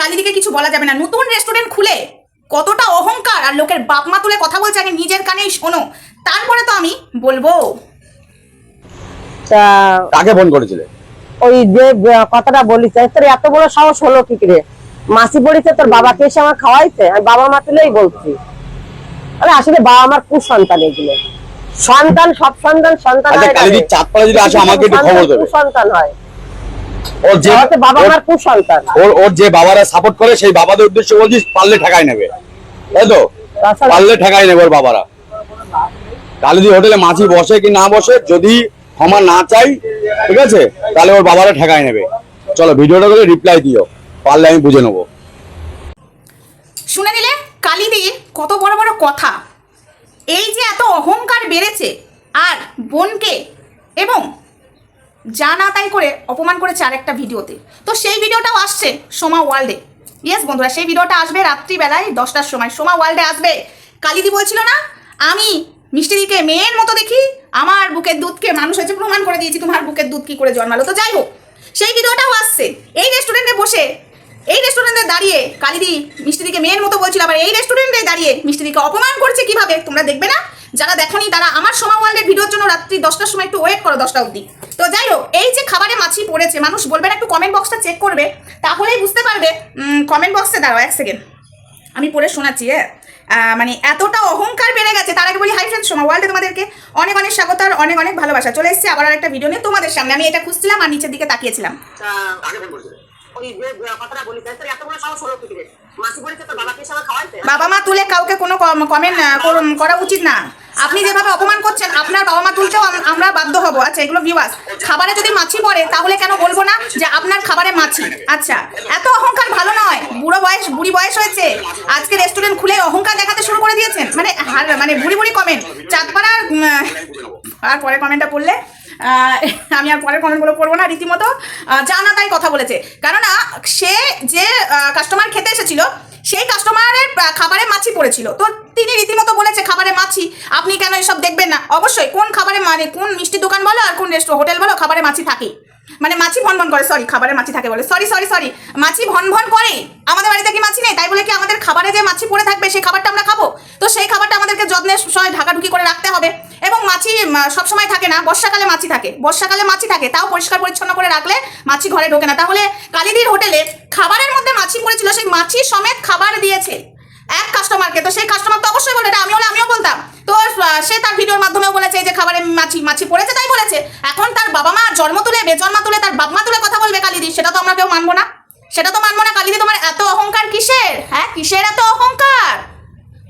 কালিদিকে কিছু বলা যাবে না। নতুন রেস্টুরেন্ট খুলে। কতটা অহংকার। আর লোকের বাপ মা তুলে কথা বলছে আগে নিজের কানেই শোনো। তারপরে তো আমি বলব। তা কাকে ফোন করেছিলে? ওই যে কথাটা বলিস তোর এত বড় সাহস হলো কি করে? মাসি পড়েছে তোর বাবাকে এসে আমার খাওয়াইছে? আমি বাবা মা তুলেই বলছি। আরে আসলে বাবা আমার কুসন্তান এগুলো। সন্তান সব সন্তান সন্তান আচ্ছা হয় চাঁদপাড়া যদি আসে আমাকে একটু খবর দেবে। কুসন্তান হয়। ওর যে বাবা আমার কুসন্তান। ওর ওর যে বাবারা সাপোর্ট করে সেই বাবাদের উদ্দেশ্যে বলছিস পারলে ঠেকাই নেবে। তাই তো পারলে ঠেকাই নেবে ওর বাবারা। কালিদি হোটেলে মাছি বসে কি না বসে যদি ক্ষমা না চাই ঠিক আছে? তাহলে ওর বাবারা ঠেকাই নেবে। চলো ভিডিওটা করে রিপ্লাই দিও। পারলে আমি বুঝে নেব। শুনে নিলে? কালিদির কত বড় বড় কথা। এই যে এত অহংকার বেড়েছে আর বোনকে এবং যা না তাই করে অপমান করেছে আর একটা ভিডিওতে। তো সেই ভিডিওটাও আসছে সোমা ওয়ার্ল্ডে। ইয়েস বন্ধুরা, সেই ভিডিওটা আসবে রাত্রিবেলায় দশটার সময়। সোমা ওয়ার্ল্ডে আসবে। কালিদি বলছিল না, আমি মিষ্টিদিকে মেয়ের মতো দেখি, আমার বুকের দুধকে মানুষ হচ্ছে প্রমাণ করে দিয়েছি, তোমার বুকের দুধ কি করে জন্মালো? তো যাই হোক, সেই ভিডিওটাও আসছে। এই রেস্টুরেন্টে বসে, এই রেস্টুরেন্টে দাঁড়িয়ে কালিদি মিষ্টিদিকে মেয়ের মতো বলছিল, আবার এই রেস্টুরেন্টে দাঁড়িয়ে মিষ্টিদিকে অপমান করছে কীভাবে? তোমরা দেখবে না? যারা দেখনি তারা আমার সোমা ওয়ার্ল্ডের ভিডিওর জন্য রাত্রি দশটার সময় একটু ওয়েট করো দশটা অবধি। তো যাই হোক এই যে খাবারে মাছি পড়েছে মানুষ বলবে না একটু কমেন্ট বক্সটা চেক করবে তাহলেই বুঝতে পারবে। কমেন্ট বক্সে দাঁড়াও এক সেকেন্ড আমি পড়ে শোনাচ্ছি হ্যাঁ? মানে এতটা অহংকার বেড়ে গেছে তার আগে বলি হাই ফ্রেন্ডস সোমা ওয়ার্ল্ডে তোমাদেরকে অনেক অনেক স্বাগত আর অনেক অনেক ভালোবাসা। চলে এসেছি আবার একটা ভিডিও নিয়ে তোমাদের সামনে। আমি এটা খুঁজছিলাম আর নিচের দিকে তাকিয়েছিলাম। বাবা মা তুলে কাউকে কোনো কমেন্ট করা উচিত না। আপনি যেভাবে অপমান করছেন আপনার বাবা মা তুলতেও আমরা বাধ্য হব। আচ্ছা এগুলো ভিউয়ার্স খাবারে যদি মাছি পড়ে তাহলে কেন বলব না যে আপনার খাবারে মাছি? আচ্ছা এত অহংকার ভালো নয়। বুড়ো বয়স বুড়ি বয়স হয়েছে। আজকে রেস্টুরেন্ট খুলে অহংকার দেখাতে শুরু করে দিয়েছেন। মানে মানে বুড়ি বুড়ি কমেন্ট চাঁদপাড়ার উম, আর পরে কমেন্টটা পড়লে আমি আর পরের কমেন্টগুলো পড়ব না রীতিমতো। আহ, যা না তাই কথা বলেছে। কেননা সে যে কাস্টমার খেতে এসেছিল সেই কাস্টমারের খাবারে মাছি পড়েছিল। তো তিনি রীতিমতো বলেছে খাবারে মাছি, আপনি কেন এসব দেখবেন না? অবশ্যই, কোন খাবারে মানে কোন মিষ্টি দোকান বলো আর কোন রেস্টুরেন্ট, হোটেল বলো খাবারে মাছি থাকে। মানে মাছি ভন ভন করে, সরি খাবারে মাছি থাকে বলে। সরি সরি সরি, মাছি ভন ভন করে। আমাদের বাড়িতে কি মাছি নেই? তাই বলে কি আমাদের খাবারে যে মাছি পড়ে থাকবে, সেই খাবারটা আমরা খাব? তো সেই খাবারটা আমাদেরকে যত্নের সবাই ঢাকাঢুকি করে রাখতে হবে। এবং মাছি সবসময় থাকে না, বর্ষাকালে মাছি থাকে। বর্ষাকালে মাছি থাকে, তাও পরিষ্কার পরিচ্ছন্ন করে রাখলে মাছি ঘরে ঢোকে না। তাহলে কালিদির হোটেলে খাবারের মধ্যে মাছি পড়েছিল, সেই মাছি সমেত খাবার দিয়েছে। এক কাস্টমারকে তো সেই কাস্টমার তো অবশ্যই বলে, এটা আমি হলে আমিও বলতাম। তো সে তার ভিডিওর মাধ্যমেও বলেছে যে খাবারে মাছি মাছি পড়েছে তাই বলেছে। এখন তার বাবা মা জন্ম তুলে, বেজন্মা তুলে, তার বাপ মা তুলে কথা বলবে কালিদি সেটা তো আমরা কেউ মানবো না। সেটা তো মানবো না কালিদি তোমার এত অহংকার কিসের? হ্যাঁ কিসের এত অহংকার?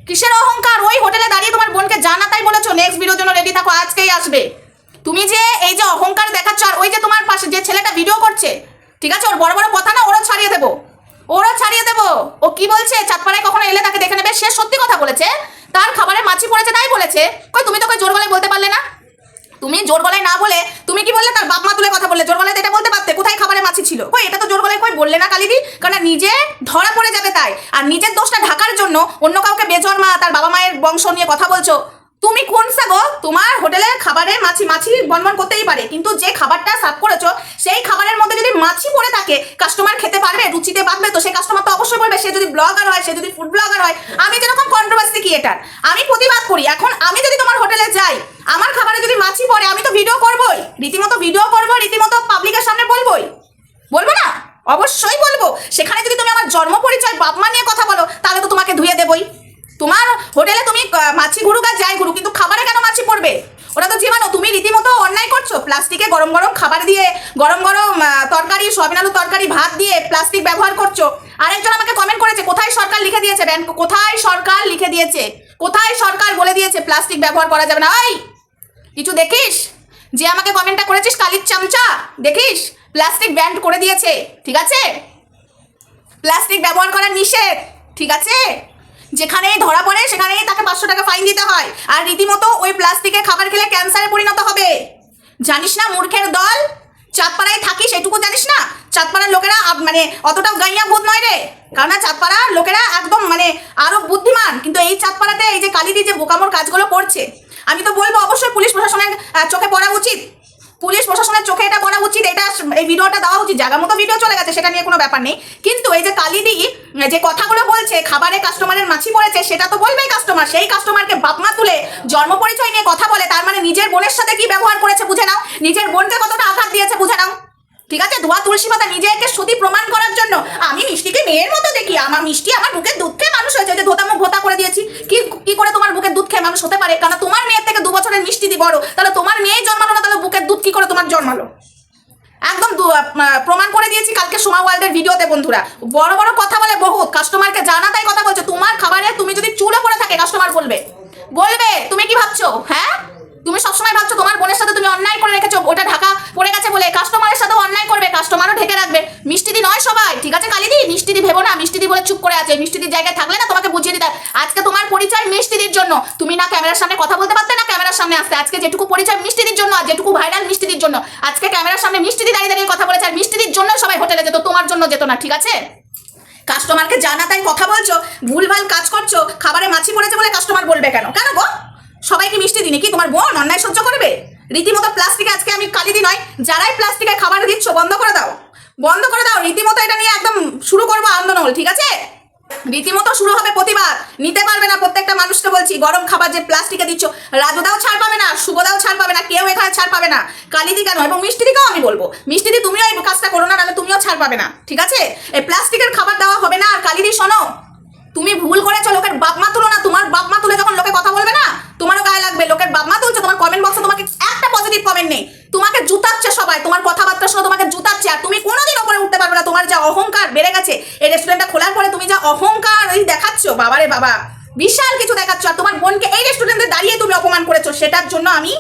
কিসের অহংকার? ওই হোটেলে দাঁড়িয়ে তোমার বোনকে জানা তাই বলেছ নেক্সট ভিডিওর জন্য রেডি থাকো, আজকেই আসবে। তুমি যে এই যে অহংকার দেখাচ্ছ, আর ওই যে তোমার পাশে যে ছেলেটা ভিডিও করছে, ঠিক আছে? ওর বড় বড় কথা না, ওরও ছাড়িয়ে দেবো। ওরও ছাড়িয়ে দেবো। ও কি বলছে? চাঁদপাড়ায় কখনো এলে তাকে দেখে নেবে? সে সত্যি কথা বলেছে। তার খাবারে মাছি পড়েছে, তাই বলেছে। কই, তুমি তো কই জোর গলায় বলতে পারলে না? তুমি জোর গলায় না বলে, তুমি কি বললে? তার বাপ মা তুলে কথা বললে। জোর গলায় এটা বলতে পারতে। কোথায় খাবারে মাছি ছিল? কই, এটা তো জোর গলায় কই বললে না কালিদি? কারণ নিজে ধরা পড়ে যাবে তাই। আর নিজের দোষটা ঢাকার জন্য অন্য কাউকে বেজন্মা তার বাবা মায়ের বংশ নিয়ে কথা বলছো। তুমি কোন সাগো তোমার হোটেলের খাবারে মাছি মাছি বনবন করতেই পারে। কিন্তু যে খাবারটা সার্ভ করেছ, সেই খাবারের মধ্যে যদি মাছি পড়ে থাকে কাস্টমার খেতে পারবে, রুচিতে বাঁধবে তো সেই কাস্টমার তো অবশ্যই বলবে, সে যদি ব্লগার হয়, সে যদি ফুড ব্লগার হয়, আমি যেরকম কন্ট্রোভার্সি ক্রিয়েটার আমি প্রতিবাদ করি। এখন আমি যদি তোমার হোটেলে যাই, আমার খাবারে যদি মাছি পড়ে, আমি তো ভিডিও করবোই। রীতিমতো ভিডিও করব, রীতিমতো পাবলিকের সামনে বলবোই। বলব না? অবশ্যই বলব। সেখানে যদি তুমি আমার জন্ম পরিচয়, বাপ মা নিয়ে কথা বলো, তাহলে তো তোমাকে ধুয়ে দেবই। হোটেলে তুমি মাছি ঘুরুক আর যাই ঘুরুক কিন্তু খাবারে কেন মাছি পড়বে? ওরা তো জীবাণু, তুমি রীতিমতো অন্যায় করছ। প্লাস্টিকে গরম গরম খাবার দিয়ে, গরম গরম তরকারি সবিন আলু তরকারি, ভাত দিয়ে প্লাস্টিক ব্যবহার করছ। আরেকজন আমাকে কমেন্ট করেছে, কোথায় সরকার লিখে দিয়েছে ব্যাংক কোথায় সরকার লিখে দিয়েছে? কোথায় সরকার বলে দিয়েছে প্লাস্টিক ব্যবহার করা যাবে না? ওই কিছু দেখিস? যে আমাকে কমেন্টটা করেছিস, কালির চামচা, দেখিস? প্লাস্টিক ব্যান্ড করে দিয়েছে, ঠিক আছে? প্লাস্টিক ব্যবহার করা নিষেধ, ঠিক আছে? যেখানেই ধরা পড়ে, সেখানেই তাকে পাঁচশো টাকা ফাইন দিতে হয়। আর রীতিমতো ওই প্লাস্টিকের খাবার খেলে ক্যান্সারে পরিণত হবে। জানিস না মূর্খের দল? চাঁদপাড়ায় থাকিস, এটুকু জানিস না? চাঁদপাড়ার লোকেরা মানে অতটাও গাইয়া ভূত নয় রে। কারণ চাঁদপাড়ার লোকেরা একদম মানে আরও বুদ্ধিমান। কিন্তু এই চাঁদপাড়াতে এই যে কালিদি যে বোকামোর কাজগুলো করছে, আমি তো বলব অবশ্যই পুলিশ প্রশাসনের চোখে পড়া উচিত। পুলিশ প্রশাসনের চোখে এটা পড়া উচিত, এটা এই ভিডিওটা দেওয়া উচিত, জায়গা মতো ভিডিও চলে গেছে, সেটা নিয়ে কোনো ব্যাপার নেই। কিন্তু এই যে কালিদি যে কথাগুলো বলছে, খাবারে কাস্টমারের মাছি পড়েছে, সেটা তো বলবেই কাস্টমার সেই কাস্টমারকে বাপমা তুলে জন্ম পরিচয় নিয়ে কথা বলে, তার মানে নিজের বোনের সাথে কি ব্যবহার করেছে বুঝে নাও, নিজের বোনকে কতটা আঘাত দিয়েছে বুঝে নাও। ঠিক আছে? ধোয়া তুলসী পাতা নিজেকে সতী প্রমাণ করার জন্য, আমি মিষ্টিকে মেয়ের মতো দেখি, আমার মিষ্টি আমার বুকের দুধ খেয়ে মানুষ হয়েছে যে ধোতা মুখ ভোতা করে দিয়েছি, কি কি করে তোমার বুকের দুধ খেয়ে মানুষ হতে পারে? কারণ তোমার মেয়ের থেকে দু বছরের মিষ্টি দি বড়, তাহলে তোমার মেয়েই জন্মালো না তাহলে বুকের দুধ জন্মালো একদম প্রমাণ করে দিয়েছি কালকে সোমা ওয়ার্ল্ডের ভিডিওতে, বন্ধুরা। বড় বড় কথা বলে বহুত। কাস্টমারকে জানা তাই কথা বলছো। তোমার খাবারে তুমি যদি চুলে পড়ে থাকে, কাস্টমার বলবে। বলবে, তুমি কি ভাবছ? হ্যাঁ? তুমি সবসময় ভাবছ তোমার বোনের সাথে তুমি অন্যায় করে রেখেছো, ওটা ঢাকা পড়ে গেছে বলে। কাস্টমারের সাথে অন্যায় কাস্টমারও ঢেকে রাখবে। মিষ্টি দি নয় সবাই, ঠিক আছে কালিদি? মিষ্টি দি ভেবো না, মিষ্টি দি বলে চুপ করে আছে। মিষ্টি দির জায়গায় থাকলে না তোমাকে বুঝিয়ে দিতে আজকে তোমার পরিচয় মিষ্টি দির জন্য। তুমি না ক্যামেরার সামনে কথা বলতে পারতে না ক্যামেরার সামনে আসতে। আজকে যেটুকু পরিচয় মিষ্টি দির জন্য আর যেটুকু ভাইরাল মিষ্টি দির জন্য। আজকে ক্যামেরার সামনে মিষ্টি দি দাঁড়িয়ে দাঁড়িয়ে কথা বলেছে আর মিষ্টি দির জন্য সবাই হোটেলে যেত, তোমার জন্য যেত না, ঠিক আছে? কাস্টমারকে জানা তাই কথা বলছো, ভুলভাল কাজ করছ, খাবারে মাছি পড়েছে বলে কাস্টমার বলবে কেন? কেন গো? সবাইকে মিষ্টি দিনি কি তোমার বোন অন্যায় সহ্য রীতিমতো প্লাস্টিকে আজকে আমি কালিদি নয়, যারাই প্লাস্টিকে খাবার দিচ্ছ, বন্ধ করে দাও। বন্ধ করে দাও, রীতিমতো এটা নিয়ে একদম শুরু করব আন্দোলন, ঠিক আছে? রীতিমতো শুরু হবে প্রতিবাদ, নিতে পারবে না প্রত্যেকটা মানুষকে বলছি, গরম খাবার যে প্লাস্টিকে দিচ্ছ রাজুদাও ছাড় পাবে না, শুভদাও ছাড় পাবে না, কেউ এখানে ছাড় পাবে না। কালিদি কেন? এবং মিষ্টিদিকেও আমি বলব, মিষ্টিদি তুমিও এই কাজটা করো না, নাহলে তুমিও ছাড় পাবে না, ঠিক আছে? এই প্লাস্টিকের খাবার দেওয়া হবে না, আর কালিদি শোনো, তুমি ভুল করেছ, লোকের বাপ মা তুলো না, তোমার বাপ মা তুলে যখন লোকে কথা বলবে না তোমারও গায়ে লাগবে লোকের বাপ মা তুলছে তোমার কমেন্ট বক্সে তোমাকে একটা পজিটিভ কমেন্ট নেই তোমাকে জুতাচ্ছে সবাই তোমার কথাবার্তা শুনে তোমাকে জুতাচ্ছে আর তুমি কোনোদিন ওপরে উঠতে পারবে না তোমার যা অহংকার বেড়ে গেছে এই রেস্টুরেন্টটা খোলার পরে তুমি যা অহংকার ওই দেখাচ্ছ? বাবারে বাবা। বিশাল কিছু দেখাচ্ছ। আর তোমার বোনকে এই রেস্টুরেন্টে দাঁড়িয়ে তুমি অপমান করেছ, সেটার জন্য আমি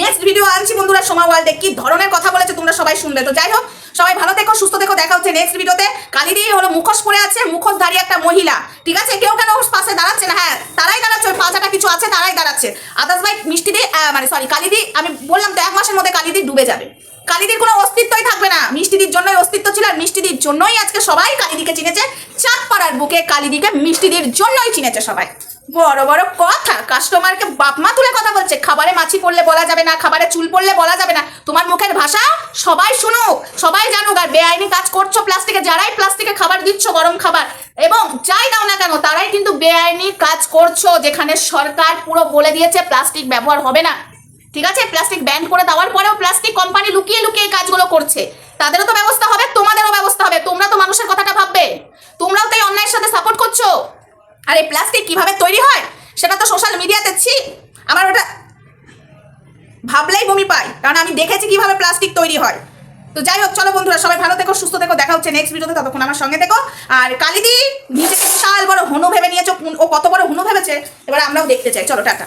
নেক্সট ভিডিও আনছি বন্ধুরা, সোমা ওয়ার্ল্ডে। কি ধরনের কথা বলেছে তোমরা সবাই শুনবে। তো যাই হোক, সবাই ভালো থেকো, সুস্থ থেকো, দেখা হচ্ছে নেক্সট ভিডিওতে কালিদি হলো মুখোশ পরে আছে, মুখোশ দাঁড়িয়ে একটা মহিলা। ঠিক আছে? কেউ কেন পাশে দাঁড়াচ্ছে না? হ্যাঁ তারাই দাঁড়াচ্ছে, ওই পাঁচাটা কিছু আছে, তারাই দাঁড়াচ্ছে। আদার্স ভাই, মিষ্টি দিয়ে মানে সরি কালিদি আমি বললাম তো এক মাসের মধ্যে কালিদি ডুবে যাবে। কালিদির কোনো অস্তিত্বই থাকবে না। মিষ্টিদির জন্যই অস্তিত্ব ছিল আর মিষ্টিদির জন্যই আজকে সবাই কালিদিকে চিনেছে। চাঁদপাড়ার বুকে কালিদিকে মিষ্টিদির জন্যই চিনেছে সবাই। বড় বড় কথা কাস্টমারকে বাপ মা তুলে কথা বলছে। খাবারে মাছি পড়লে বলা যাবে না, খাবারে চুল পড়লে বলা যাবে না। তোমার মুখের ভাষা সবাই শুনুক, সবাই জানুক। আর বেআইনি কাজ করছ প্লাস্টিকে, যারাই প্লাস্টিকে খাবার দিচ্ছ, গরম খাবার। এবং যাই দাও না কেন, তারাই কিন্তু বেআইনি কাজ করছ, যেখানে সরকার পুরো বলে দিয়েছে, প্লাস্টিক ব্যবহার হবে না। ঠিক আছে? প্লাস্টিক ব্যান করে দেওয়ার পরেও প্লাস্টিক কোম্পানি লুকিয়ে লুকিয়ে এই কাজগুলো করছে। তাদেরও তো ব্যবস্থা হবে, তোমাদেরও ব্যবস্থা হবে। তোমরা তো মানুষের কথাটা ভাববে। তোমরাও তো এই অন্যায়ের সাথে সাপোর্ট করছ। আর এই প্লাস্টিক কীভাবে তৈরি হয়? সেটা তো সোশ্যাল মিডিয়াতে ছি! আমার ওটা ভাবলেই বমি পাই কারণ আমি দেখেছি কীভাবে প্লাস্টিক তৈরি হয়। তো যাই হোক, চলো বন্ধুরা, সবাই ভালো থেকো, সুস্থ থেকো। দেখা হচ্ছে নেক্সট ভিডিওতে ততক্ষণ আমার সঙ্গে থেকো। আর কালিদি, নিজেকে বিশাল বড় হনু ভেবে নিয়েছো। ও কত বড় হনু ভেবেছে? এবার আমরাও দেখতে চাই। চলো, টাটা।